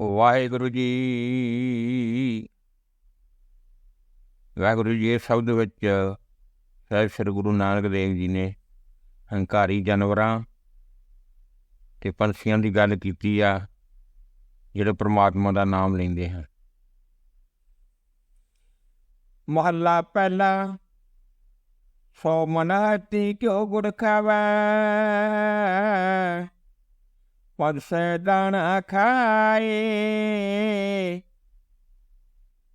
ਵਾਹਿਗੁਰੂ ਜੀ। ਵਾਹਿਗੁਰੂ ਜੀ ਇਹ ਸ਼ਬਦ ਵਿੱਚ ਸਾਹਿਬ ਸ੍ਰੀ ਗੁਰੂ ਨਾਨਕ ਦੇਵ ਜੀ ਨੇ ਹੰਕਾਰੀ ਜਾਨਵਰਾਂ ਤੇ ਪੰਛੀਆਂ ਦੀ ਗੱਲ ਕੀਤੀ ਆ, ਜਿਹੜੇ ਪ੍ਰਮਾਤਮਾ ਦਾ ਨਾਮ ਲੈਂਦੇ ਹਨ। ਮਹੱਲਾ ਪਹਿਲਾ, ਸੋ ਮਨਾਤੀ ਕਿਉ ਗੁੜ ਖਾਵੈ? ਪਦ ਦਾਣਾ ਖਾਏ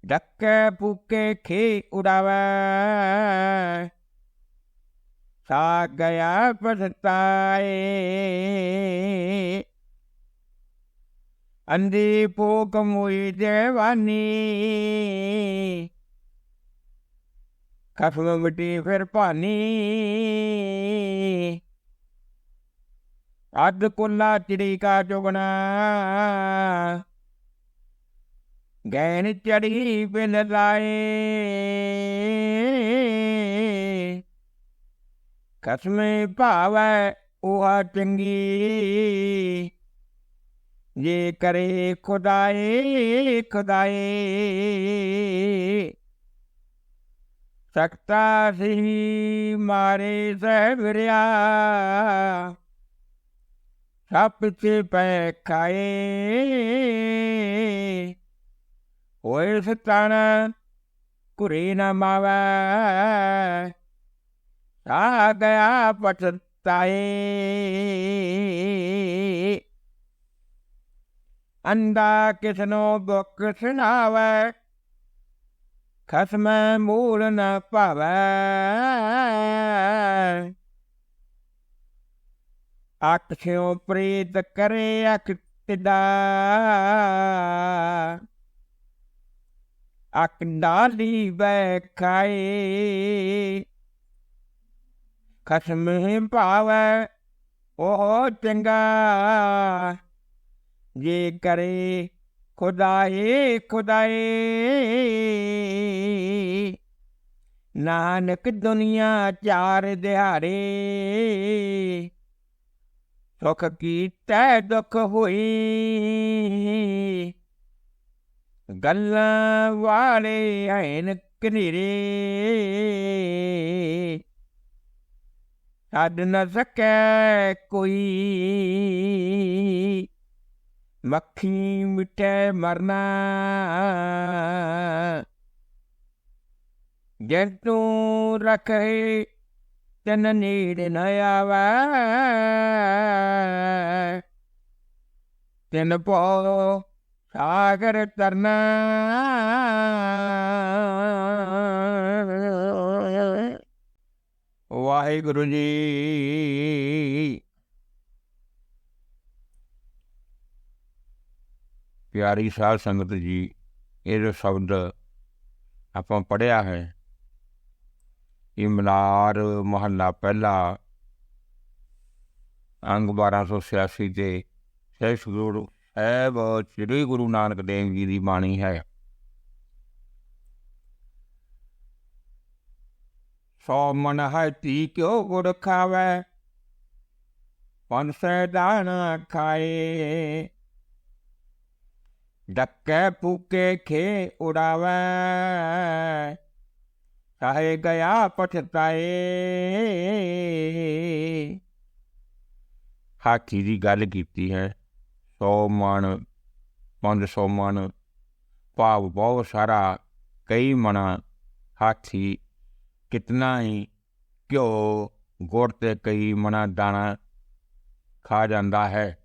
ਡੱਕੇ ਪੁੱਕੇ ਖੇ ਉਡਾਵੈ। ਸਾ ਗਿਆ ਪਛਤਾਏ ਅੰਦੀ ਪੋਕ ਮੁਈ ਦੇਵਾਨੀ। ਖਸਮ ਮਿੱਟੀ ਫਿਰ ਭਾਨੀ। ਅੱਧ ਕੁੱਲਾ ਚਿੜੀ ਕਾ ਚੁਗਣਾ ਗੈਨ ਚੜੀ ਬਿਨ ਲਾਏ ਕਸਮੇ ਭਾਵੈ ਉਹ ਚੰਗੀ ਜੇ ਕਰੇ ਖੁਦਾਏ ਖੁਦਾਏ ਸਕਤਾ ਸੀ ਮਾਰੇ ਸਹਿਬਰਿਆ ਸੱਪ ਤੇ ਪੈ ਖਾਏ ਓਏ ਸਤਾਨ ਕੁਰੇ ਨਾ ਮਾਵੈ। ਆ ਗਿਆ ਪਛਤਾਏ। ਅੰਦਾ ਕਿਸਨੋ ਬੁੱਕ ਸੁਣਾਵੈ। ਖਸਮ ਮੂਲ ਨਾ ਭਾਵੈ। ਅਕਛਿਓ ਪ੍ਰੀਤ ਕਰੇ ਅਕ ਤਿਦਾ ਅਕ ਡਾਲੀ ਖਾਏ। ਖਸਮ ਭਾਵੈ ਉਹ ਚੰਗਾ। ਜੇ ਕਰੇ ਖੁਦਾਏ ਖੁਦਾਏ। ਨਾਨਕ ਦੁਨੀਆ ਚਾਰ ਦਿਹਾੜੇ। ਸੁਖ ਕੀਤੈ ਦੁਖ ਹੋਈ। ਗੱਲਾਂ ਵਾਲੇ ਹੈਨ ਕਨੇਰੇ ਛੱਡ ਨ ਸਕੈ ਕੋਈ। ਮੱਖੀ ਮਿਟੇ ਮਰਨਾ। ਜੇ ਤੂੰ ਰਖੇ ਤਨ ਨੀੜ ਨ ਆਵੈ। ਤਿਨ ਪੋ ਸਾਗਰ ਤਰਨਾ ਵਾਹਿਗੁਰੂ ਜੀ। ਪਿਆਰੀ ਸਾਧ ਸੰਗਤ ਜੀ, ਇਹ ਜੋ ਸ਼ਬਦ ਆਪਾਂ ਪੜਿਆ ਹੈ ਇਮਨਾਰ ਮਲਾਰ ਮਹੱਲਾ ਪਹਿਲਾ, ਅੰਗ 1286 ਤੇ ਸਹਿਬ ਗੁਰੂ ਸਾਹਿਬ, ਸ੍ਰੀ ਗੁਰੂ ਨਾਨਕ ਦੇਵ ਜੀ ਦੀ ਬਾਣੀ ਹੈ। ਸੋ ਮਨ ਹੈ ਤੀ ਕਿਉ ਗੁੜ ਖਾਵੇ ਪਨ ਸੇ ਖਾਏ। ਡੱਕੇ ਪੂਕੇ ਖੇ ਉਡਾਵੇ ਕਾਹੇ ਗਿਆ ਪਛਤਾਏ ਹਾਕੀ ਦੀ ਗੱਲ ਕੀਤੀ ਹੈ 100 ਮਣ 500 ਮਣ ਭਾਵ ਬਹੁਤ ਸਾਰਾ ਕਈ ਮਣਾ ਹਾਥੀ ਕਿਤਨਾ ਹੀ ਘਿਓ ਗੁੜ ਤੇ ਕਈ ਮਣਾ ਦਾਣਾ ਖਾ ਜਾਂਦਾ ਹੈ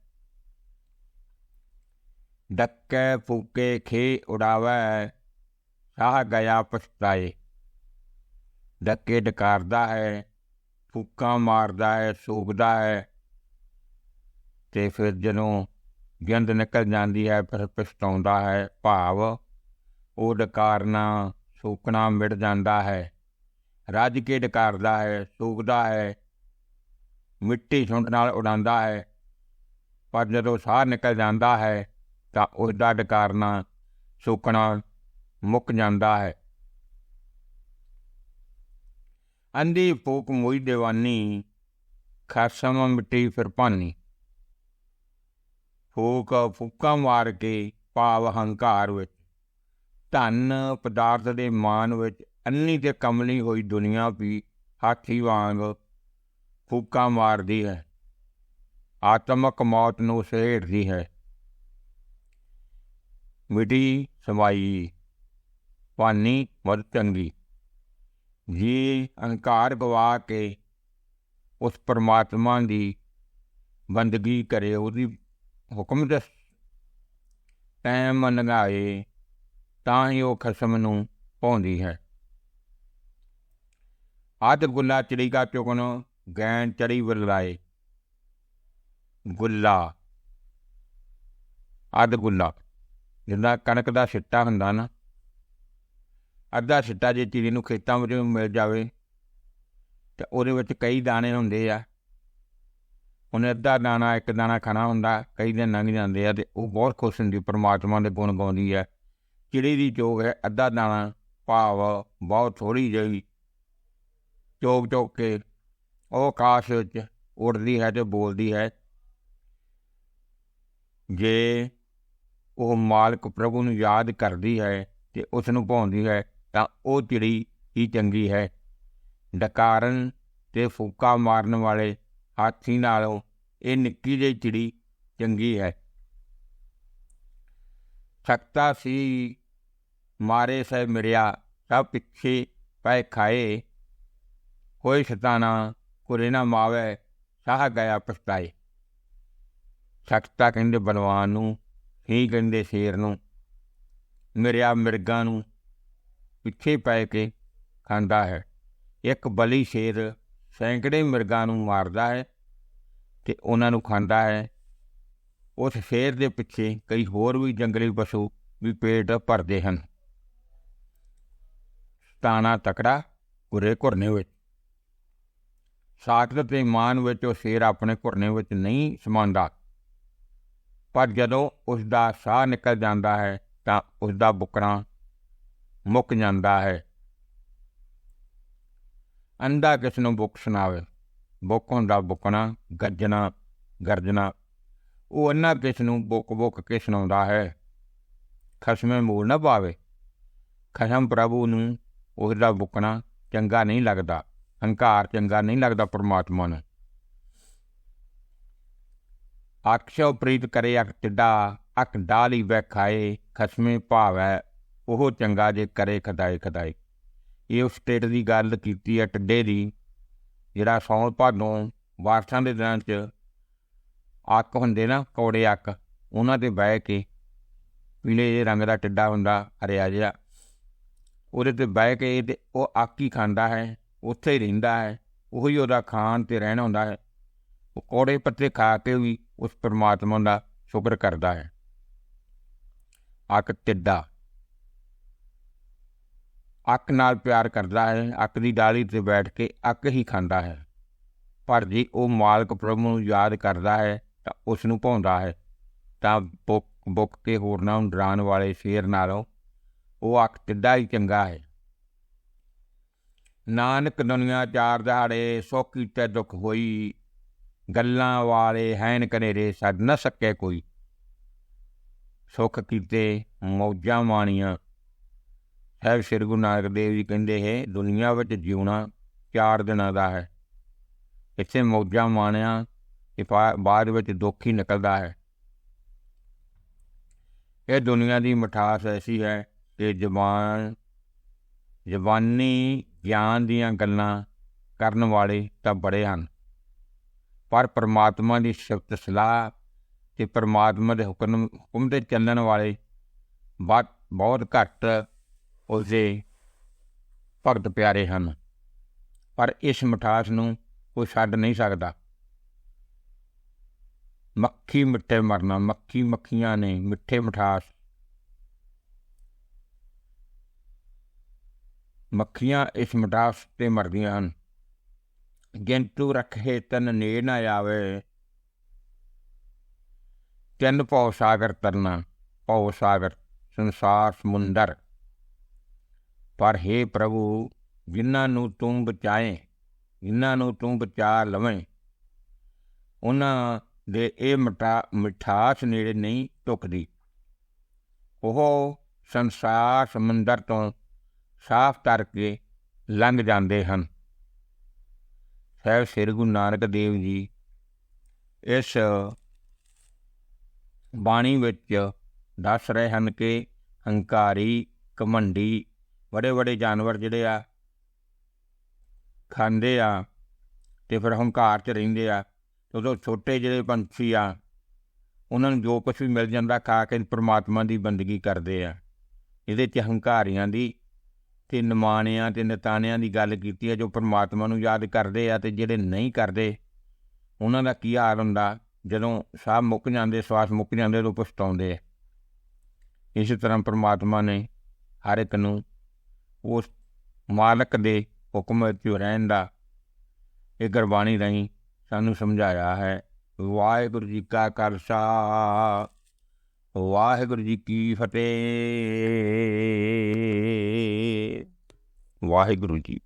ਡੱਕੇ ਫੂਕੇ ਖੇ ਉਡਾਵੇ ਸਾਹ ਗਿਆ ਪਛਤਾਏ ਡੱਕੇ ਡਕਾਰਦਾ ਹੈ, ਫੂਕਾਂ ਮਾਰਦਾ ਹੈ ਸੂਕਦਾ ਹੈ ਤੇ ਫਿਰ ਜਦੋਂ ਗੰਦ ਨਿਕਲ ਜਾਂਦੀ ਹੈ, ਫਿਰ ਪਛਤਾਉਂਦਾ ਹੈ ਭਾਵ ਉਹ ਡਕਾਰਨਾ ਸੂਕਣਾ ਮਿਟ ਜਾਂਦਾ ਹੈ। ਰੱਜ ਕੇ ਡਕਾਰਦਾ ਹੈ ਸੂਕਦਾ ਹੈ, ਮਿੱਟੀ ਛੁੰਡ ਨਾਲ ਉਡਾਉਂਦਾ ਹੈ। ਪਰ ਜਦੋਂ ਸਾਹ ਨਿਕਲ ਜਾਂਦਾ ਹੈ ਤਾਂ ਉਸ ਦਾ ਡਕਾਰਨਾ ਸੂਕਣਾ ਮੁੱਕ ਜਾਂਦਾ ਹੈ। ਅੰਧੀ ਫੂਕ ਮੋਈ ਦੇਵਾਨੀ ਖਸਮ ਮਿੱਟੀ ਫਿਰ ਪਾਨੀ ਫੂਕ ਫੂਕਾਂ ਮਾਰ ਕੇ ਭਾਵ ਹੰਕਾਰ ਵਿੱਚ, ਧਨ ਪਦਾਰਥ ਦੇ ਮਾਨ ਵਿੱਚ ਅੰਨੀ ਤੇ ਕਮਲੀ ਹੋਈ ਦੁਨੀਆ ਵੀ ਹਾਥੀ ਵਾਂਗ ਫੂਕਾਂ ਮਾਰਦੀ ਹੈ। ਆਤਮਕ ਮੌਤ ਨੂੰ ਸਹੇੜਦੀ ਹੈ। ਮਿਟੀ ਸਮਾਈ ਪਾਨੀ ਮਦ ਚੰਗੀ। ਜੀ ਅਹੰਕਾਰ ਗਵਾ ਕੇ ਉਸ ਪਰਮਾਤਮਾ ਦੀ ਬੰਦਗੀ ਕਰੇ, ਉਹਦੀ ਹੁਕਮ ਦੇ ਟਾਈਮ ਲੰਘਾਏ ਤਾਂ ਹੀ ਉਹ ਖਸਮ ਨੂੰ ਪਾਉਂਦੀ ਹੈ। ਆਦ ਗੁੱਲਾ ਚੜੀਗਾ ਚੁਗਨ ਗੈਨ ਚੜੀ ਵਰਲਾਏ ਗੁੱਲਾ। ਆਦ ਗੁੱਲਾ। ਜਿੰਦਾ ਕਣਕ ਦਾ ਸਿੱਟਾ ਹੁੰਦਾ ਨਾ ਅੱਧਾ ਸਿੱਟਾ ਜੇ ਚਿੜੀ ਨੂੰ ਖੇਤਾਂ ਵਿੱਚ ਮਿਲ ਜਾਵੇ, ਤੇ ਉਹਦੇ ਵਿੱਚ ਕਈ ਦਾਣੇ ਹੁੰਦੇ ਆ। ਉਹਨੇ ਅੱਧਾ ਦਾਣਾ, ਇੱਕ ਦਾਣਾ ਖਾਣਾ ਹੁੰਦਾ, ਕਈ ਦਿਨ ਲੰਘ ਜਾਂਦੇ ਆ, ਤੇ ਉਹ ਬਹੁਤ ਖੁਸ਼ ਹੁੰਦੀ, ਪਰਮਾਤਮਾ ਦੇ ਗੁਣ ਗਾਉਂਦੀ ਹੈ ਚਿੜੀ ਦੀ ਚੋਗ ਹੈ, ਅੱਧਾ ਦਾਣਾ, ਭਾਵ ਬਹੁਤ ਥੋੜੀ ਜਿਹੀ ਚੋਗ ਚੋਕ ਕੇ ਉਹ ਆਕਾਸ਼ ਵਿੱਚ ਉੜਦੀ ਹੈ ਤੇ ਬੋਲਦੀ ਹੈ, ਜੇ ਉਹ ਮਾਲਕ ਪ੍ਰਭੂ ਨੂੰ ਯਾਦ ਕਰਦੀ ਹੈ ਤੇ ਉਸ ਨੂੰ ਭਾਉਂਦੀ ਹੈ ਤਾਂ ਉਹ ਚਿੜੀ ਹੀ ਚੰਗੀ ਹੈ। ਡਕਾਰਨ ਤੇ ਫੂਕਾ ਮਾਰਨ ਵਾਲੇ ਹਾਥੀ ਨਾਲੋਂ ਇਹ ਨਿੱਕੀ ਜਿਹੀ ਚਿੜੀ ਚੰਗੀ ਹੈ। ਸਕਤਾ ਸੀ, ਮਾਰੇ ਸਹਿ ਮਿਰਿਆ ਸਭ ਪਿੱਛੇ ਪੈ ਖਾਏ। ਕੋਈ ਸ਼ਤਾਨਾ ਕੁਰੇ ਨਾ ਮਾਵੇ, ਸਾਹ ਗਿਆ ਪਛਤਾਏ। ਸਕਤਾ ਕਹਿੰਦੇ, ਬਲਵਾਨ ਨੂੰ, ਹੀ ਕਹਿੰਦੇ, ਸ਼ੇਰ ਨੂੰ। ਮਿਰਿਆ ਮਿਰਗਾਂ ਨੂੰ ਪਿੱਛੇ ਪੈ ਕੇ ਖਾਂਦਾ ਹੈ। ਇੱਕ ਬਲੀ ਸ਼ੇਰ ਸੈਂਕੜੇ ਮਿਰਗਾਂ ਨੂੰ ਮਾਰਦਾ ਹੈ ਤੇ ਉਹਨਾਂ ਨੂੰ ਖਾਂਦਾ ਹੈ। ਉਸ ਸ਼ੇਰ ਦੇ ਪਿੱਛੇ ਕਈ ਹੋਰ ਵੀ ਜੰਗਲੀ ਪਸ਼ੂ ਵੀ ਪੇਟ ਭਰਦੇ ਹਨ। ਤਾਣਾ ਤਕੜਾ ਗੁਰੇ ਘੁਰਨੇ ਵਿੱਚ। ਸਾਖਤ ਤੇ ਮਾਨ ਵਿੱਚ ਉਹ ਸ਼ੇਰ ਆਪਣੇ ਘੁਰਨੇ ਵਿੱਚ ਨਹੀਂ ਸਮਾਉਂਦਾ। ਪਰ ਜਦੋਂ ਉਸ ਦਾ ਸਾਹ ਨਿਕਲ ਜਾਂਦਾ ਹੈ ਤਾਂ ਉਸ ਦਾ ਬੁਕਣਾ ਮੁੱਕ ਜਾਂਦਾ ਹੈ। ਅੰਦਾ ਕਿਸ ਨੂੰ ਬੁੱਕ ਸੁਣਾਵੇ? ਬੁੱਕ ਹੁੰਦਾ ਬੁੱਕਣਾ, ਗੱਜਣਾ, ਗਰਜਣਾ, ਉਹ ਅੰਨਾ ਕਿਸ ਨੂੰ ਬੁੱਕ ਬੁੱਕ ਕੇ ਸੁਣਾਉਂਦਾ ਹੈ? ਖਸਮੇ ਮੂਲ ਨਾ ਪਾਵੇ। ਖਸਮ ਪ੍ਰਭੂ ਨੂੰ ਉਸ ਦਾ ਬੁਕਣਾ ਚੰਗਾ ਨਹੀਂ ਲੱਗਦਾ, ਹੰਕਾਰ ਚੰਗਾ ਨਹੀਂ ਲੱਗਦਾ ਪਰਮਾਤਮਾ ਨੂੰ। ਅਕਸ਼ੋ ਪ੍ਰੀਤ ਕਰੇ ਅਕ ਟਿੱਡਾ ਅਕ ਡਾਲੀ ਵਖਾਏ ਖਸਮੇ ਭਾਵੈ ਉਹ ਚੰਗਾ ਜੇ ਕਰੇ ਖਦਾਏ ਖਦਾਏ ਇਹ ਉਸ ਸਟੇਟ ਦੀ ਗੱਲ ਕੀਤੀ ਹੈ ਟੱਡੇ ਦੀ, ਜਿਹੜਾ ਸੌਣ ਭਾਦੋਂ ਵਾਰਸਾਂ ਦੇ ਦਿਨਾਂ 'ਚ ਅੱਕ ਹੁੰਦੇ ਨਾ, ਕੌੜੇ ਅੱਕ, ਉਹਨਾਂ ਤੇ ਬਹਿ ਕੇ ਪੀਲੇ ਜਿਹੇ ਰੰਗ ਦਾ ਟਿੱਡਾ ਹੁੰਦਾ, ਹਰਿਆ ਜਿਹਾ। ਉਹਦੇ ਤੇ ਬਹਿ ਕੇ ਤੇ ਉਹ ਅੱਕ ਹੀ ਖਾਂਦਾ ਹੈ, ਉੱਥੇ ਹੀ ਰਹਿੰਦਾ ਹੈ, ਉਹੀ ਉਹਦਾ ਖਾਣ ਤੇ ਰਹਿਣਾ ਹੁੰਦਾ ਹੈ। ਉਹ ਕੌੜੇ ਪੱਤੇ ਖਾ ਕੇ ਵੀ ਉਸ ਪਰਮਾਤਮਾ ਦਾ ਸ਼ੁਕਰ ਕਰਦਾ ਹੈ। ਅੱਕ ਟਿੱਡਾ। ਅੱਕ ਨਾਲ ਪਿਆਰ ਕਰਦਾ ਹੈ, ਅੱਕ ਦੀ ਡਾਲੀ ਤੇ ਬੈਠ ਕੇ ਅੱਕ ਹੀ ਖਾਂਦਾ ਹੈ। ਪਰ ਜੇ ਉਹ ਮਾਲਕ ਪ੍ਰਭੂ ਨੂੰ ਯਾਦ ਕਰਦਾ ਹੈ ਤਾਂ ਉਸ ਨੂੰ ਭਾਉਂਦਾ ਹੈ। ਤਾਂ ਬੁੱਕ ਬੁੱਕ ਕੇ ਹੋਰਨਾਂ ਨੂੰ ਡਰਾਉਣ ਵਾਲੇ ਸ਼ੇਰ ਨਾਲੋਂ ਉਹ ਅੱਕ ਟਿੱਡਾ ਹੀ ਚੰਗਾ ਹੈ। ਨਾਨਕ ਦੁਨੀਆ ਚਾਰ ਦਿਹਾੜੇ ਸੁੱਖ ਕੀਤੇ ਦੁੱਖ ਹੋਈ, ਗੱਲਾਂ ਵਾਲੇ ਹੈਨ ਕਨੇਰੇ ਛੱਡ ਨਾ ਸਕੇ ਕੋਈ। ਸੁੱਖ ਕੀਤੇ ਮੌਜਾਂ ਮਾਣੀਆਂ ਸਾਹਿਬ ਸ੍ਰੀ ਗੁਰੂ ਨਾਨਕ ਦੇਵ ਜੀ ਕਹਿੰਦੇ ਹੈ, ਦੁਨੀਆ ਵਿੱਚ ਜਿਉਣਾ ਚਾਰ ਦਿਨਾਂ ਦਾ ਹੈ। ਇੱਥੇ ਮੌਜਾਂ ਮਾਣਿਆ ਇਹ ਬਾਅਦ ਵਿੱਚ ਦੁੱਖ ਹੀ ਨਿਕਲਦਾ ਹੈ। ਇਹ ਦੁਨੀਆ ਦੀ ਮਠਾਸ ਐਸੀ ਹੈ ਕਿ ਜ਼ਬਾਨ, ਜ਼ਬਾਨੀ ਗਿਆਨ ਦੀਆਂ ਗੱਲਾਂ ਕਰਨ ਵਾਲੇ ਤਾਂ ਬੜੇ ਹਨ। ਪਰ ਪਰਮਾਤਮਾ ਦੀ ਸ਼ਬਦ ਸਲਾਹ ਤੇ ਪਰਮਾਤਮਾ ਦੇ ਹੁਕਮ ਹੁਕਮ ਤੇ ਚੱਲਣ ਵਾਲੇ ਬਹੁਤ ਘੱਟ ਉਸਦੇ ਭਗਤ ਪਿਆਰੇ ਹਨ। ਪਰ ਇਸ ਮਿਠਾਸ ਨੂੰ ਉਹ ਛੱਡ ਨਹੀਂ ਸਕਦਾ। ਮੱਖੀ ਮਿੱਠੇ ਮਰਨਾ, ਮੱਖੀ ਮੱਖੀਆਂ ਨੇ ਮਿੱਠੇ ਮਠਾਸ। ਮੱਖੀਆਂ ਇਸ ਮਿਠਾਸ ਤੇ ਮਰਦੀਆਂ ਹਨ। ਗਿੰਤੂ ਰੱਖੇ ਤਨ ਨੇ ਨਾ ਆਵੇ। ਤਿੰਨ ਪਉ ਸਾਗਰ ਤਰਨਾ ਪਉ ਸਾਗਰ ਸੰਸਾਰ ਸਮੁੰਦਰ। ਪਰ हे ਪ੍ਰਭੂ, ਜਿਨ੍ਹਾਂ ਨੂੰ ਤੂੰ ਬਚਾਏ, ਜਿਨ੍ਹਾਂ ਨੂੰ ਤੂੰ ਬਚਾ ਲਵੇਂ, ਉਹਨਾਂ ਦੇ ਇਹ ਮਟਾ ਮਿਠਾਸ ਨੇੜੇ ਨਹੀਂ ਟੁਕਦੀ। ਉਹ ਸੰਸਾਰ ਸਮੁੰਦਰ ਤੋਂ ਸਾਫ਼ ਕਰਕੇ ਲੰਘ ਜਾਂਦੇ ਹਨ। ਸਾਹਿਬ ਸ੍ਰੀ ਗੁਰੂ ਨਾਨਕ ਦੇਵ ਜੀ ਇਸ ਬਾਣੀ ਵਿੱਚ ਦੱਸ ਰਹੇ ਹਨ ਕਿ ਹੰਕਾਰੀ ਕਮੰਡੀ ਬੜੇ ਬੜੇ ਜਾਨਵਰ ਜਿਹੜੇ ਆ, ਖਾਂਦੇ ਆ ਤੇ ਫਿਰ ਹੰਕਾਰ 'ਚ ਰਹਿੰਦੇ ਆ ਉਦੋਂ ਛੋਟੇ ਜਿਹੜੇ ਪੰਛੀ ਆ, ਉਹਨਾਂ ਨੂੰ ਜੋ ਕੁਝ ਵੀ ਮਿਲ ਜਾਂਦਾ ਖਾ ਕੇ ਪ੍ਰਮਾਤਮਾ ਦੀ ਬੰਦਗੀ ਕਰਦੇ ਆ। ਇਹਦੇ 'ਚ ਹੰਕਾਰੀਆਂ ਦੀ ਤੇ ਨਿਮਾਣਿਆਂ ਤੇ ਨਤਾਣਿਆਂ ਦੀ ਗੱਲ ਕੀਤੀ ਹੈ ਜੋ ਪ੍ਰਮਾਤਮਾ ਨੂੰ ਯਾਦ ਕਰਦੇ ਆ ਤੇ ਜਿਹੜੇ ਨਹੀਂ ਕਰਦੇ, ਉਹਨਾਂ ਦਾ ਕੀ ਹਾਲ ਹੁੰਦਾ ਜਦੋਂ ਸਾਹ ਮੁੱਕ ਜਾਂਦੇ, ਸਵਾਸ ਮੁੱਕ ਜਾਂਦੇ ਉਦੋਂ ਪਛਤਾਉਂਦੇ ਆ। ਇਸੇ ਤਰ੍ਹਾਂ ਪ੍ਰਮਾਤਮਾ ਨੇ ਹਰ ਇੱਕ ਨੂੰ ਉਸ ਮਾਲਕ ਦੇ ਹੁਕਮ ਵਿੱਚ ਰਹਿਣ ਦਾ ਇਹ ਗੁਰਬਾਣੀ ਰਾਹੀਂ ਸਾਨੂੰ ਸਮਝਾਇਆ ਹੈ। ਵਾਹਿਗੁਰੂ ਜੀ ਕਾ ਖਾਲਸਾ, ਵਾਹਿਗੁਰੂ ਜੀ ਕੀ ਫਤਿਹ। ਵਾਹਿਗੁਰੂ ਜੀ